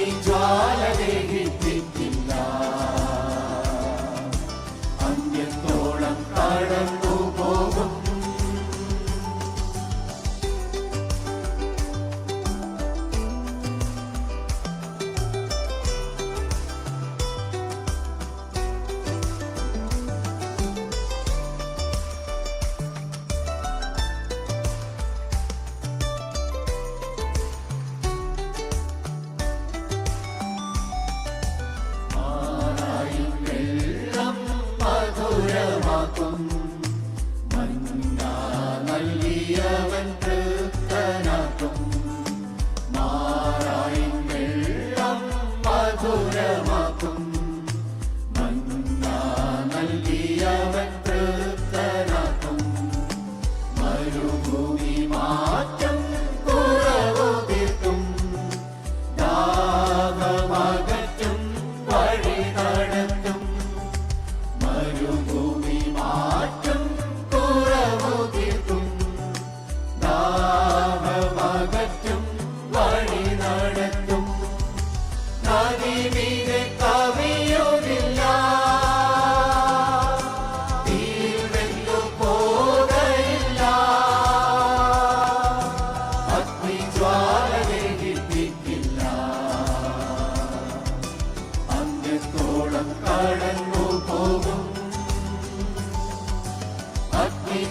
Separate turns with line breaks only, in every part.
ഈ ജ്വാല കടന്നു Yeah.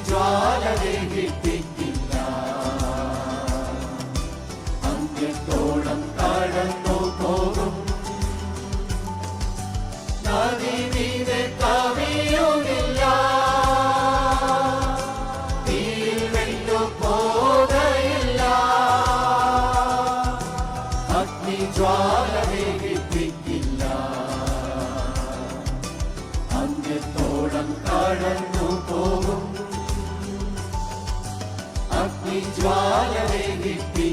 ജ്വാല ദഹിപ്പിക്കില്ല അന്ത്യത്തോളം കടന്നു പോകും നദി മീതെ കവിയുമില്ല തീയിൽ വെല്ലു പോകയില്ല അഗ്നി ജ്വാല ദഹിപ്പിക്കില്ല അന്ത്യത്തോളം ജ്വാലവേകിപ്പിക്കും